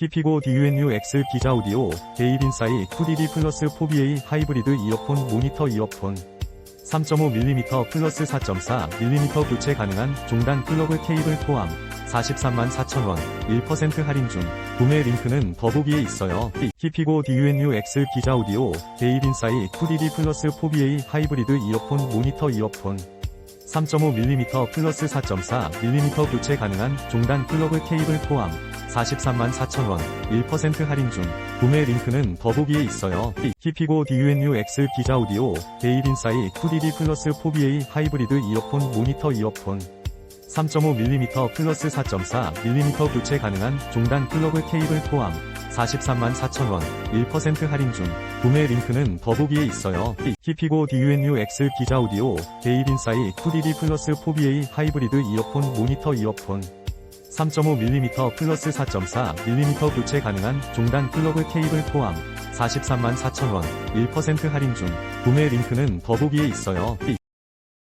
히피고 DUNU X 기자 오디오, 데이빈사이 2DD 플러스 4BA 하이브리드 이어폰 모니터 이어폰. 3.5mm 플러스 4.4mm 교체 가능한 종단 플러그 케이블 포함 43만 4천원 1% 할인 중. 구매 링크는 더보기에 있어요. 히피고 DUNU X 기자 오디오, 데이빈사이 2DD 플러스 4BA 하이브리드 이어폰 모니터 이어폰. 3.5mm 플러스 4.4mm 교체 가능한 종단 플러그 케이블 포함 43만 4천원 1% 할인 중 구매 링크는 더보기에 있어요. 히피고 DUNU X 기자 오디오 데이빈사이 2DD 플러스 4BA 하이브리드 이어폰 모니터 이어폰 3.5mm 플러스 4.4mm 교체 가능한 종단 플러그 케이블 포함 43만 4천원 1% 할인 중 구매 링크는 더보기에 있어요. 히피고 DUNU X 기자 오디오 데이빈사이 2DD 플러스 4BA 하이브리드 이어폰 모니터 이어폰 3.5mm 플러스 4.4mm 교체 가능한 종단 플러그 케이블 포함 43만 4천원 1% 할인 중 구매 링크는 더보기에 있어요.